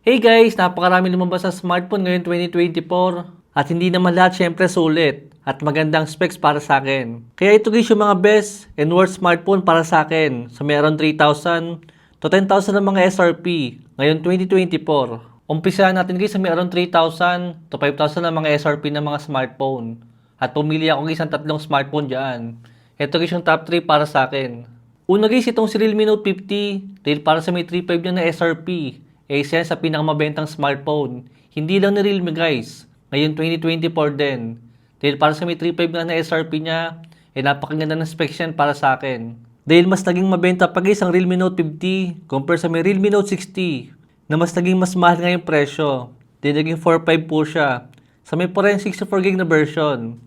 Hey guys, napakarami lumabas sa smartphone ngayon 2024 at hindi naman lahat syempre sulit at magandang specs para sa akin. Kaya ito guys yung mga best and worst smartphone para sa akin sa meron 3,000 to 10,000 ng mga SRP ngayon 2024. Umpisahan natin guys sa meron 3,000 to 5,000 ng mga SRP ng mga smartphone. At pumili ako guys ng tatlong smartphone dyan. Ito guys yung top 3 para sa akin. Una guys, itong si Realme Note 50 dahil para sa may 3.5 niya na SRP eh sa pinakamabentang smartphone. Hindi lang ni Realme guys. Ngayon 2024 din. Dahil para sa may 3.5 nga na SRP niya, eh napakaganda ng specs yan para sa akin. Dahil mas naging mabenta pa guys ang Realme Note 50 compare sa may Realme Note 60 na mas naging mas mahal nga yung presyo. Dahil naging 4.5 po siya sa may 464GB na version.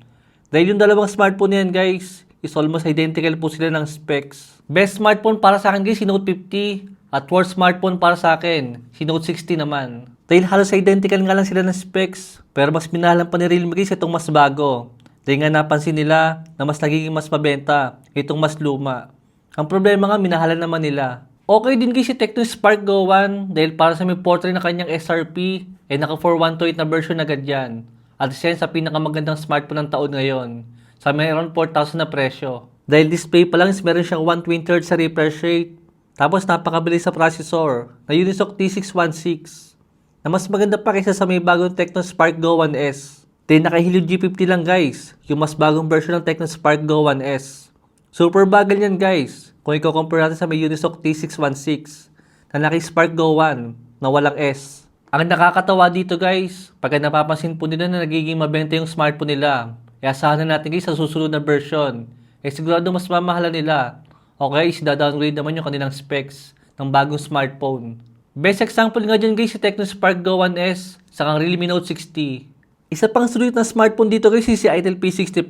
Dahil yung dalawang smartphone na yan guys, is almost identical po sila ng specs. Best smartphone para sa akin guys, si Note 50. At worst smartphone para sa akin, si Note 60 naman. Dahil halos identical nga lang sila ng specs, pero mas minahalan pa ni Realme guys itong mas bago. Dahil nga napansin nila na mas nagiging mas mabenta, itong mas luma. Ang problema nga, minahalan naman nila. Okay din guys si Tecno Spark Go 1 dahil para sa may portrait na kanyang SRP, eh naka 4128 na version agad yan. At isa yan sa pinakamagandang smartphone ng taon ngayon. Sa mayroon 4,000 na presyo. Dahil display pa lang is meron siyang 120 Hz sa refresh rate. Tapos napakabilis sa processor na Unisoc T616 na mas maganda pa kaysa sa may bagong Tecno Spark Go 1S. Then naka-Helio G50 lang guys, yung mas bagong version ng Tecno Spark Go 1S. Super bagal yan guys, kung i-compare natin sa may Unisoc T616 na naki-Spark Go 1 na walang S. Ang nakakatawa dito guys, pagka napapansin po nila na nagiging mabenta yung smartphone nila, e asahan na natin guys sa susunod na version, eh sigurado mas mamahala nila. Okay, is downgrade naman yung kanilang specs ng bagong smartphone. Best example nga dyan guys si Tecno Spark Go 1S sa kang Realme Note 60. Isa pang sulit na smartphone dito guys si Itel P65.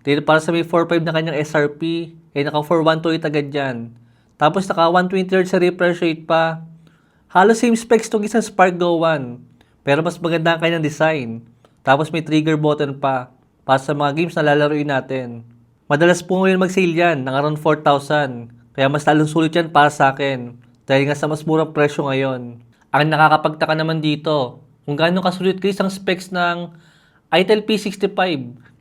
Dahil para sa may 4.5 na kanyang SRP, eh naka 4128 agad dyan. Tapos naka 120 Hz sa refresh rate pa. Halos same specs tong isang Spark Go 1. Pero mas maganda ang kanyang design. Tapos may trigger button pa para sa mga games na lalaroin natin. Madalas po ngayon mag-sale yan ng around 4,000. Kaya mas lalong sulit yan para sa akin. Dahil nga sa mas murang presyo ngayon. Ang nakakapagtaka naman dito, kung gaano kasulit guys ang specs ng Itel P65.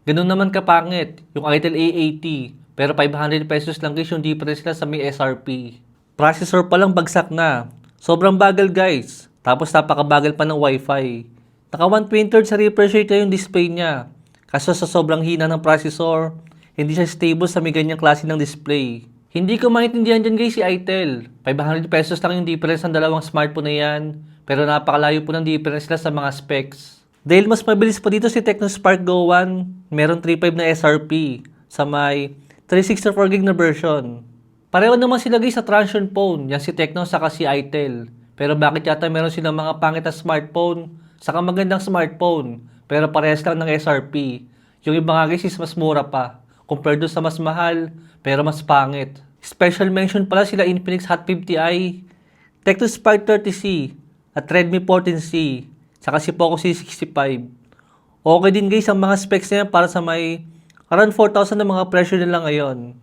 Ganun naman kapangit yung Itel A80. Pero 500 pesos lang guys yung difference nila sa may SRP. Processor pa lang bagsak na. Sobrang bagal guys. Tapos napakabagal pa ng Wi-Fi. Naka 120 Hz sa refresh rate na yung display niya. Kaso sa sobrang hina ng processor, hindi siya stable sa may ganyang klase ng display. Hindi ko maintindihan dyan guys si Itel. 500 pesos lang yung difference ng dalawang smartphone na yan. Pero napakalayo po ng difference nila sa mga specs. Dahil mas mabilis pa dito si Tecno Spark Go 1, meron 3.5 na SRP sa may 364GB na version. Pareho naman sila guys sa Transsion phone, yan si Tecno saka si Itel. Pero bakit yata meron silang mga pangit na smartphone, saka magandang smartphone, pero parehas lang ng SRP. Yung iba nga guys is mas mura pa, compared doon sa mas mahal, pero mas pangit. Special mention pala sila Infinix Hot 50i, Tecno Spark 30C, at Redmi 14C, saka si Poco C65. Okay din guys ang mga specs na yan para sa may around 4,000 na mga presyo nila ngayon.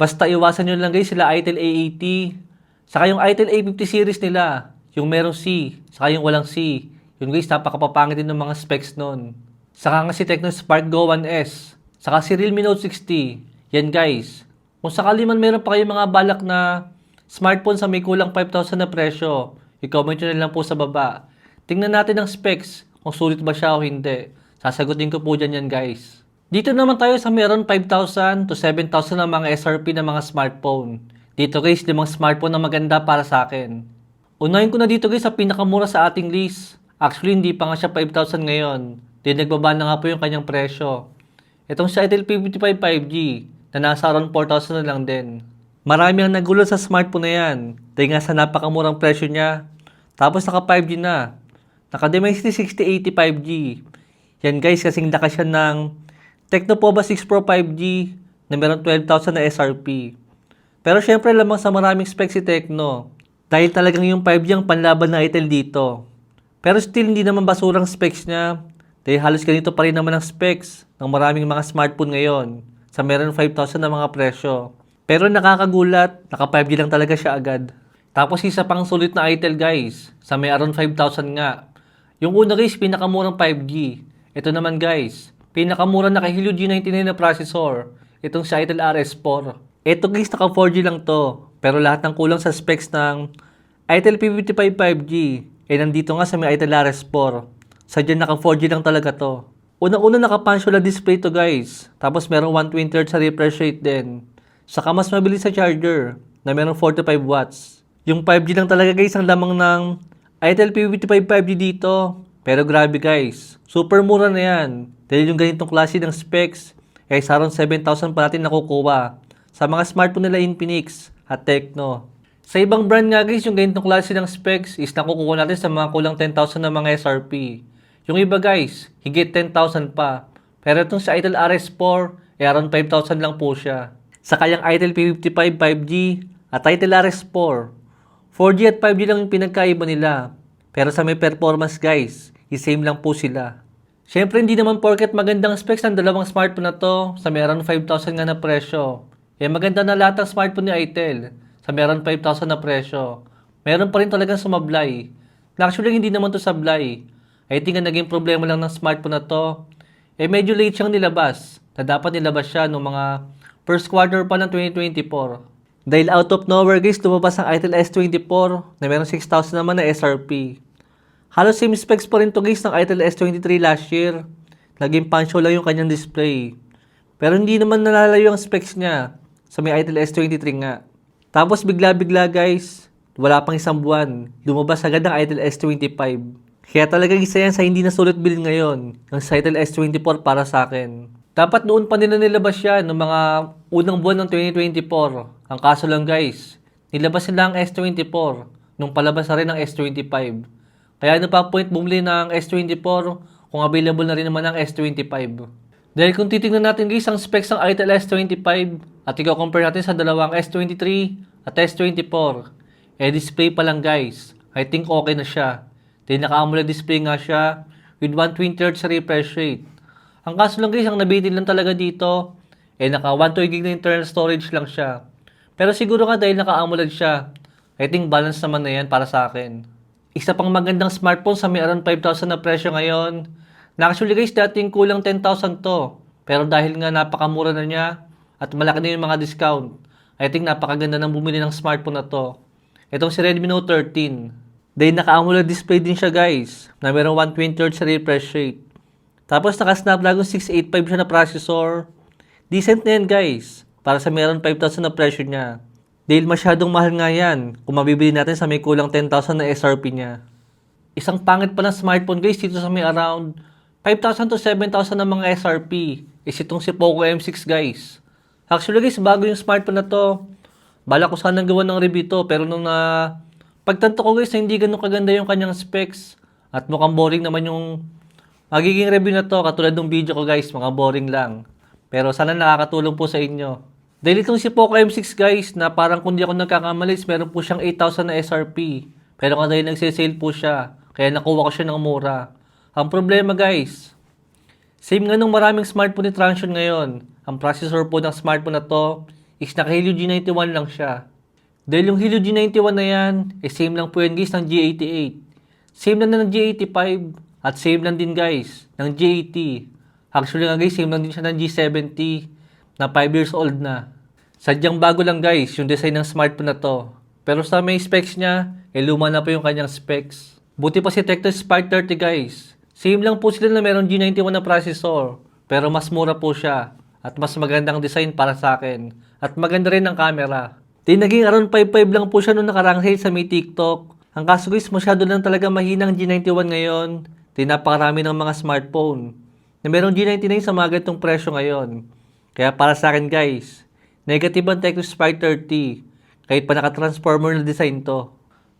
Basta iwasan nyo lang guys sila Itel A80, saka yung Itel A50 series nila, yung merong C, saka yung walang C. Yun guys, napakapapangit din ng mga specs nun. Saka nga si Tecno Spark Go 1S, saka si Realme Note 60. Yan guys. Kung sakali man meron pa kayong mga balak na smartphone sa may kulang 5,000 na presyo, i-comment nyo na lang po sa baba. Tingnan natin ang specs, kung sulit ba siya o hindi. Sasagutin ko po dyan yan guys. Dito naman tayo sa meron 5,000 to 7,000 na mga SRP na mga smartphone. Dito guys, limang smartphone na maganda para sa akin. Unahin ko na dito guys sa pinakamura sa ating list. Actually, hindi pa nga siya 5,000 ngayon. Then nagbaba na nga po yung kanyang presyo. Itong si Itel P55 5G na nasa around 4,000 na lang din. Marami ang nagulat sa smartphone na yan dahil nga sa napakamurang presyo niya. Tapos naka 5G na. Naka Dimensity 6080 5G. Yan guys, kasing lakas siya ng Tecnopova 6 Pro 5G na meron 12,000 na SRP. Pero syempre lamang sa maraming specs si Tecno. Dahil talagang yung 5G ang panlaban na Itel dito. Pero still hindi naman basurang specs niya. Dahil halos ganito pa rin naman ang specs ng maraming mga smartphone ngayon sa meron 5,000 na mga presyo. Pero nakakagulat, naka 5G lang talaga siya agad. Tapos isa pang sulit na ITEL guys, sa may around 5,000 nga. Yung una guys, pinakamurang 5G. Ito naman guys, pinakamurang naka Helio G99 na processor. Itong si ITEL RS4. Ito guys, naka 4G lang to. Pero lahat ng kulang sa specs ng ITEL P55 5G, eh nandito nga sa may ITEL RS4. Sadya naka 4G lang talaga to. Unang-una naka-punch display to guys. Tapos merong 120Hz sa refresh rate din. Saka mas mabilis sa charger na merong 45 watts. Yung 5G lang talaga guys ang lamang ng ITEL P55 5G dito. Pero grabe guys, super mura na yan. Dahil yung ganitong klase ng specs, eh sa around 7,000 pa natin nakukuha sa mga smartphone nila Infinix at Tecno. Sa ibang brand nga guys, yung ganitong klase ng specs is nakukuha natin sa mga kulang 10,000 na mga SRP. Yung iba guys, higit 10,000 pa. Pero itong sa ITEL RS4, eh around 5,000 lang po siya. Sa kayang ITEL P55 5G at ITEL RS4, 4G at 5G lang yung pinagkaiba nila. Pero sa may performance guys, i-same lang po sila. Siyempre hindi naman porket magandang specs ng dalawang smartphone na to sa meron 5,000 nga na presyo. Eh maganda na lahat ng smartphone ni Itel sa meron 5,000 na presyo. Meron pa rin talagang sumablay. Actually hindi naman to sablay. I think ang naging problema lang ng smartphone na to, eh medyo late siyang nilabas. Na dapat nilabas siya noong mga first quarter pa ng 2024. Dahil out of nowhere guys, lumabas ang Itel S24 na meron 6,000 naman na SRP. Halos same specs pa rin to guys ng Itel S23 last year. Naging pancho lang yung kanyang display. Pero hindi naman nalalayo ang specs niya sa may Itel S23 nga. Tapos bigla-bigla guys, wala pang isang buwan, lumabas agad ang Itel S25. Kaya talagang isa yan sa hindi na sulit bilhin ngayon, ng sa Itel S24 para sa akin. Dapat noon pa nila nilabas yan ng mga unang buwan ng 2024. Ang kaso lang guys, nilabas nila ang S24 nung palabas na rin ang S25. Kaya ano pa point bumili ng S24 kung available na rin naman ang S25. Dahil kung titingnan natin guys ang specs ng Itel S25 at i-compare natin sa dalawang S23 at S24, eh display pa lang guys, I think okay na siya. Dahil naka-AMOLED display nga siya with 120Hz refresh rate. Ang kaso lang guys, ang nabitin lang talaga dito, eh naka 1 GB na internal storage lang siya. Pero siguro nga dahil naka-AMOLED siya, I think balance naman na yan para sa akin. Isa pang magandang smartphone sa may around 5,000 na presyo ngayon, na actually guys, dating kulang 10,000 to. Pero dahil nga napakamura na niya, at malaki na yung mga discount, I think napakaganda ng bumili ng smartphone na to. Itong si Redmi Note 13. Dahil naka-AMOLED display din siya guys, na merong 120Hz refresh rate. Tapos naka Snapdragon 685 siya na processor. Decent na yan guys, para sa meron 5,000 na presyo niya. Dahil masyadong mahal nga yan, kung mabibili natin sa may kulang 10,000 na SRP niya. Isang pangit pa ng smartphone guys dito sa may around 5,000 to 7,000 na mga SRP is itong si Poco M6 guys. Actually guys, bago yung smartphone na to, bala ko sanang gawa ng review to, pero nung na pagtanto ko guys hindi ganun kaganda yung kanyang specs at mukhang boring naman yung magiging review na to, katulad ng video ko guys, mga boring lang. Pero sana nakakatulong po sa inyo. Dahil itong si Poco M6 guys, na parang kung di ako nagkakamalis, meron po siyang 8,000 na SRP. Pero nga dahil nagsisale po siya, kaya nakuha ko siya ng mura. Ang problema guys, same nga nung maraming smartphone ni Transsion ngayon, ang processor po ng smartphone na to is naka Helio G91 lang siya. Dahil yung Helio G91 na yan, eh same lang po yan guys ng G88. Same lang na ng G85 at same lang din guys ng G80. Actually nga guys, same lang din siya ng G70 na 5 years old na. Sadyang bago lang guys yung design ng smartphone na to. Pero sa may specs niya, eh luma na po yung kanyang specs. Buti pa si Tecno Spark 30 guys. Same lang po sila na meron G91 na processor, pero mas mura po siya at mas magandang design para sa akin at maganda rin ang camera. Di naging around 5.5 lang po siya nung nakarang sale sa may TikTok. Ang kaso guys, masyado lang talaga mahinang G91 ngayon. Di napakarami ng mga smartphone na meron G99 sa mga ganitong presyo ngayon. Kaya para sa akin guys, negative ang Tecno Spark 30 kahit pa naka-transformer na design to.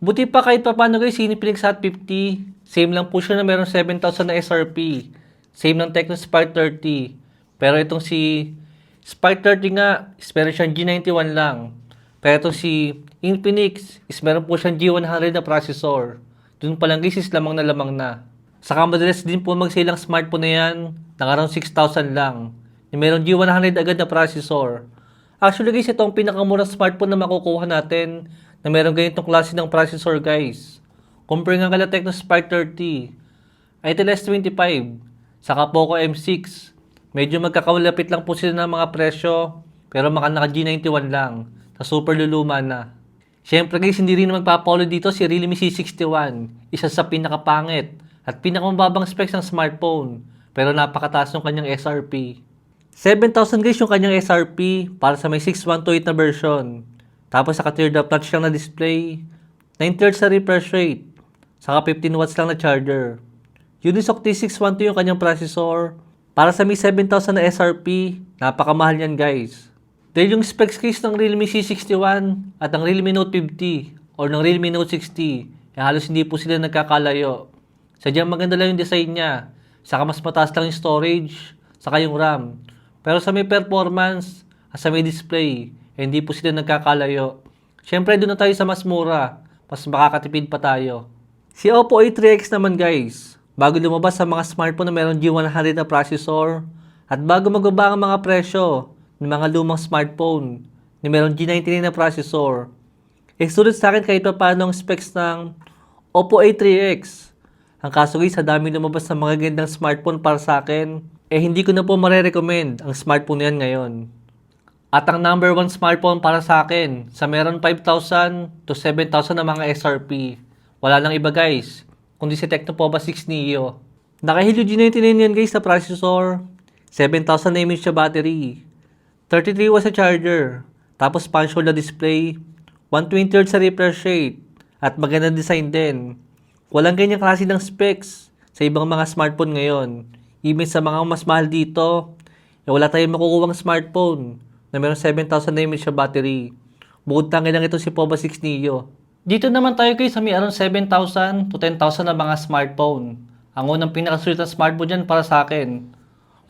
Buti pa kahit pa paano guys, Infinix Hot 50, same lang po siya na meron 7,000 na SRP. Same ng Tecno Spark 30. Pero itong si Spark 30 nga, meron siyang G91 lang. Pero si Infinix, is meron po siyang G100 na processor. Doon pa lang guys, is lamang na lamang na. Saka madalas din po mag-sale ang smartphone na yan, ng around 6,000 lang. Meron G100 agad na processor. Actually guys, ito ang pinakamurang smartphone na makukuha natin na meron ganitong klase ng processor guys. Compare nga kala Tecno Spark 30, Itel S25, saka Poco M6. Medyo magkakawalapit lang po sila ng mga presyo, pero maka naka G91 lang, na super luluma na. Siyempre guys, hindi rin magpapalo dito si Realme C61, isa sa pinakapangit at pinakamababang specs ng smartphone, pero napakataas ng kanyang SRP. 7,000 guys yung kanyang SRP para sa may 6128 na version. Tapos saka teared up notch lang na display, 9 sa refresh rate, saka 15 watts lang na charger. Unisoc T612 yung kanyang processor. Para sa may 7,000 na SRP, napakamahal yan guys. Dahil yung specs case ng Realme C61 at ng Realme Note 50 or ng Realme Note 60, eh, halos hindi po sila nagkakalayo. Sadyang maganda lang yung design niya, saka mas mataas lang yung storage, saka yung RAM. Pero sa may performance at sa may display, eh, hindi po sila nagkakalayo. Siyempre doon na tayo sa mas mura, mas makakatipid pa tayo. Si Oppo A3X naman guys, bago lumabas sa mga smartphone na meron G100 na processor, at bago magbaba ang mga presyo ng mga lumang smartphone na meron G99 na processor, eh sulit sa akin kahit pa paano ang specs ng Oppo A3X. Ang kaso guys, sa dami lumabas ng mga gandang smartphone para sa akin, eh hindi ko na po mare-recommend ang smartphone yan ngayon. At ang number one smartphone para sa akin, sa meron 5,000 to 7,000 na mga SRP. Wala nang iba guys, kundi si Tecnopova 6 Neo. Naka-Helio G99 yan guys na processor, 7,000 na image sa battery, 33 watts sa charger, tapos punch hole na display, 120 Hz sa refresh rate, at magandang design din. Walang ganyang klase ng specs sa ibang mga smartphone ngayon. Even sa mga mas mahal dito, eh wala tayong makukuha smartphone na meron 7,000 na sa battery. Bukod tangin lang ito si Pova 6 Neo. Dito naman tayo guys sa may around 7,000 to 10,000 na mga smartphone. Ang unang pinakasulit na smartphone dyan para sa akin.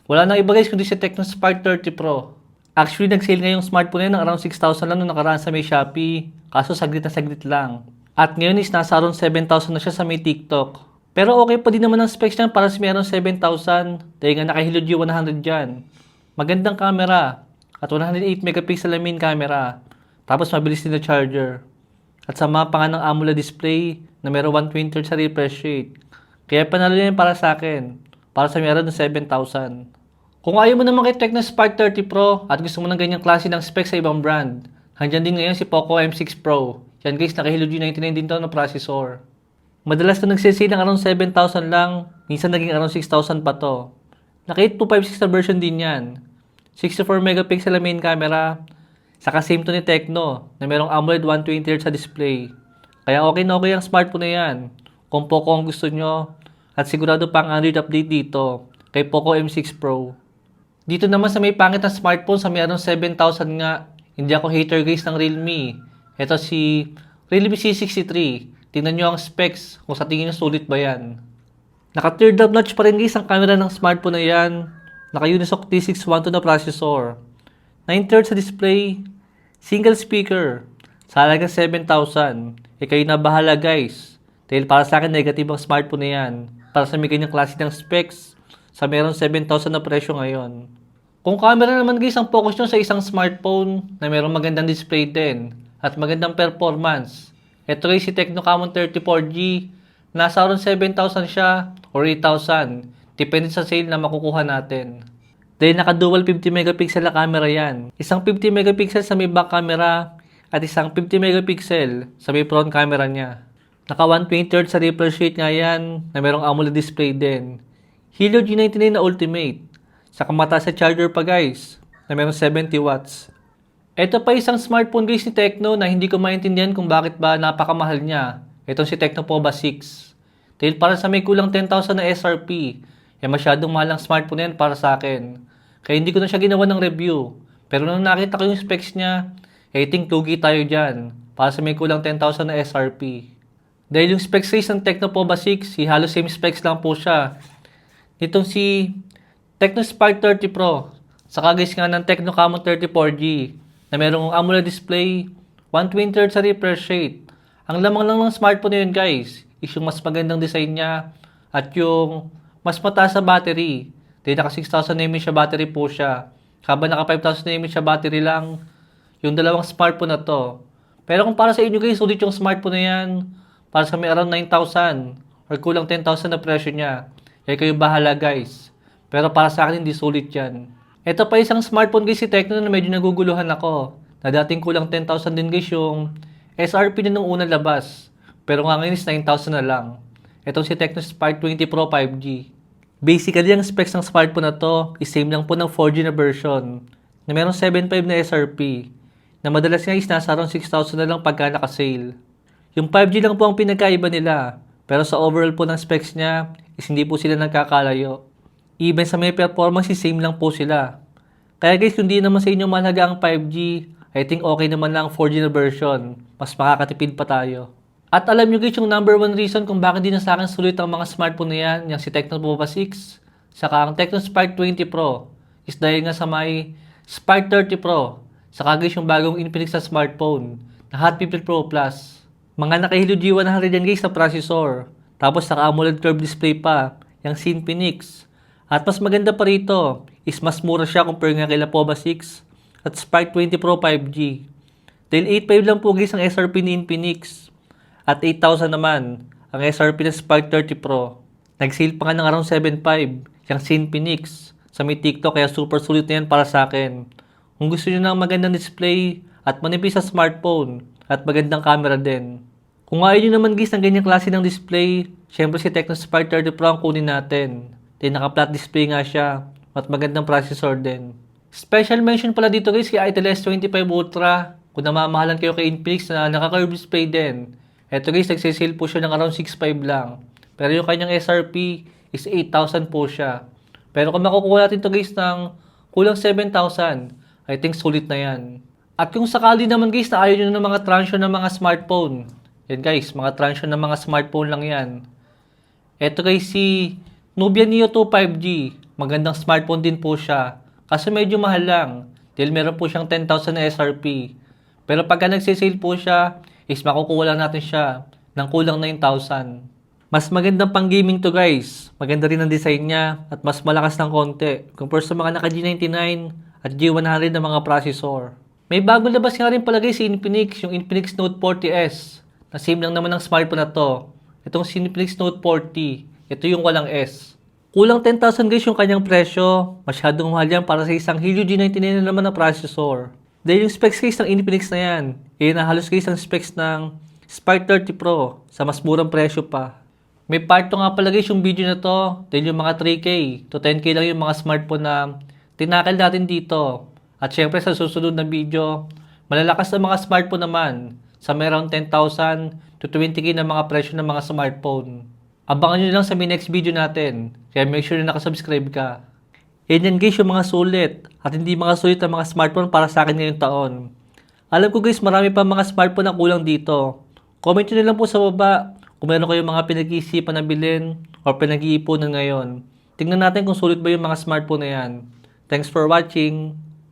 Wala nang iba guys kundi si Tecno Spark 30 Pro. Actually, nag-sale ngayong smartphone na around 6,000 lang nung nakaraan sa may Shopee. Kaso saglit na saglit lang. At ngayon is nasa around 7,000 na siya sa may TikTok. Pero okay pa din naman ang specs niyan para sa around 7,000 dahil nga nakahilo G100 dyan. Magandang camera at 108 megapixel ang main camera. Tapos mabilis din na charger. At sa mapa nga ng AMOLED display na meron 120 Hz sa refresh rate. Kaya panalo yan para sa akin. Para sa meron ng 7,000. Kung ayaw mo naman kay Tecno Spark 30 Pro at gusto mo ng ganyang klase ng specs sa ibang brand, handyan din ngayon si Poco M6 Pro. Yan guys, naka-Helio G99 din to na processor. Madalas na nagsisale ng around 7,000 lang, minsan naging around 6,000 pa to. Naka 8256 na version din yan. 64 megapixel main camera, saka same to ni Tecno na merong AMOLED 120 Hz sa display. Kaya okay na okay ang smartphone na yan. Kung Poco ang gusto nyo, at sigurado pa ang Android update dito kay Poco M6 Pro. Dito naman sa may pangit na smartphone sa may anong 7,000 nga, hindi ako hater guys ng Realme. Ito si Realme C63. Tingnan nyo ang specs kung sa tingin nyo sulit ba yan. Naka teared up notch pa rin guys ang camera ng smartphone na yan. Naka Unisoc T612 na processor. 9 Hz sa display. Single speaker. Sa halagang 7,000. Eh kayo na bahala guys. Dahil para sa akin negative ang smartphone na yan. Para sa may ganyang klase ng specs sa meron 7,000 na presyo ngayon. Kung camera naman guys ang focus nyo sa isang smartphone na meron magandang display din at magandang performance. Ito guys si Tecno Camon 34G. Nasa around 7,000 siya or 8,000. Depende sa sale na makukuha natin. Dahil naka dual 50 megapixel na camera yan. Isang 50 megapixel sa may back camera at isang 50 megapixel sa may front camera niya. Naka 120 Hz sa refresh rate nga yan na merong AMOLED display din. Helio G99 na Ultimate. Sa kamata sa charger pa guys na meron 70 watts. Ito pa isang smartphone guys ni Tecno na hindi ko maintindihan kung bakit ba napakamahal niya. Itong si Tecno Pova 6. Dahil para sa may kulang 10,000 na SRP, eh masyadong mahal ang smartphone yan para sa akin. Kaya hindi ko na siya ginawa ng review. Pero nung nakita ko yung specs niya, eh, think tugi tayo dyan para sa may kulang 10,000 na SRP. Dahil yung specs guys ng Tecno Pova 6, si halos same specs lang po siya. Itong si Tecno Spark 30 Pro, saka guys nga ng Tecno Camon 34G na merong AMOLED display, 120 Hz sa refresh rate. Ang lamang lang ng smartphone na yun guys, is yung mas magandang design niya at yung mas mataas sa battery. Dahil naka 6,000 mAh siya battery po siya. Habang naka 5,000 mAh siya battery lang, yung dalawang smartphone na to. Pero kung para sa inyo guys, sulit yung smartphone na yan. Para sa may around 9,000 or kulang 10,000 na presyo niya. Kaya kayo bahala guys. Pero para sa akin, hindi sulit yan. Ito pa isang smartphone guys si Tecno na medyo naguguluhan ako. Na dating kulang 10,000 din guys yung SRP na nung unang labas. Pero nga ngayon is 9,000 na lang. Itong si Tecno Spark 20 Pro 5G. Basically, ang specs ng smartphone na to is same lang po ng 4G na version na merong 7.5 na SRP na madalas nga is nasa around 6,000 na lang pagka naka-sale. Yung 5G lang po ang pinagkaiba nila pero sa overall po ng specs niya is hindi po sila nagkakalayo. Even sa may performance same lang po sila. Kaya guys, kung di naman sa inyo mahalaga ang 5G, I think okay naman lang ang 4G na version. Mas makakatipid pa tayo. At alam nyo guys, yung number one reason kung bakit di na sa akin sulit ang mga smartphone na yan, yung si Tecno Pova 6, saka ang Tecno Spark 20 Pro, is dahil nga sa may Spark 30 Pro, saka guys yung bagong Infinix na smartphone, na Hot 50 Pro Plus. Mga naka-Helio G100 yan guys na processor, tapos naka AMOLED curved display pa, yung Infinix. At mas maganda pa rito, is mas mura siya compare nga kay Pova 6 at Spark 20 Pro 5G. Dahil 8.5 lang po guys ang SRP ni Infinix. At 8,000 naman ang SRP ng Spark 30 Pro. Nag-sale pa nga ng around 7.5 yung Infinix sa may TikTok kaya super sulit na yan para sa akin. Kung gusto nyo ng magandang display at manipis sa smartphone at magandang camera din. Kung ayaw nyo naman guys ng ganyang klase ng display, syempre si Tecno Spark 30 Pro ang kunin natin. Then naka-flat display nga siya at magandang processor din. Special mention pala dito guys kay Itel S25 Ultra kung namamahalan kayo kay Infinix na naka-curved display din. Eto guys, nagsisale po siya ng around 6.5 lang. Pero yung kanyang SRP is 8,000 po siya. Pero kung makukuha natin to guys ng kulang 7,000, I think sulit na yan. At kung sakali naman guys na ayaw nyo ng mga transyon ng mga smartphone, yan guys, mga transyon ng mga smartphone lang yan. Eto guys si Nubia Neo 2 5G. Magandang smartphone din po siya. Kasi medyo mahal lang. Dahil meron po siyang 10,000 na SRP. Pero pagka nagsisale po siya, is makukuha lang natin siya ng kulang 9,000. Mas magandang pang gaming to guys. Maganda rin ang design niya at mas malakas ng konti compare sa mga naka G99 at G100 na mga processor. May bagong labas nga rin pala guys si Infinix, yung Infinix Note 40S. Na same lang naman ng smartphone na to. Itong Infinix Note 40. Ito yung walang S. Kulang 10,000 guys yung kanyang presyo. Masyadong mahal yan para sa isang Helio G99 na naman na processor. Dahil yung specs case ng Infinix na yan, eh na halos case ang specs ng Spark 30 Pro sa mas murang presyo pa. May part to nga pala guys yung video na to, dahil yung mga 3K to 10K lang yung mga smartphone na tinakal natin dito. At syempre sa susunod na video, malalakas na mga smartphone naman sa may around 10,000 to 20K na mga presyo ng mga smartphone. Abangan nyo lang sa may next video natin, kaya make sure na nakasubscribe ka. Yan yan guys yung mga sulit at hindi mga sulit ang mga smartphone para sa akin ngayong taon. Alam ko guys marami pa mga smartphone na kulang dito. Comment nyo lang po sa baba kung meron kayong mga pinag-iisipan na bilhin or pinag-iipunan ngayon. Tingnan natin kung sulit ba yung mga smartphone na yan. Thanks for watching!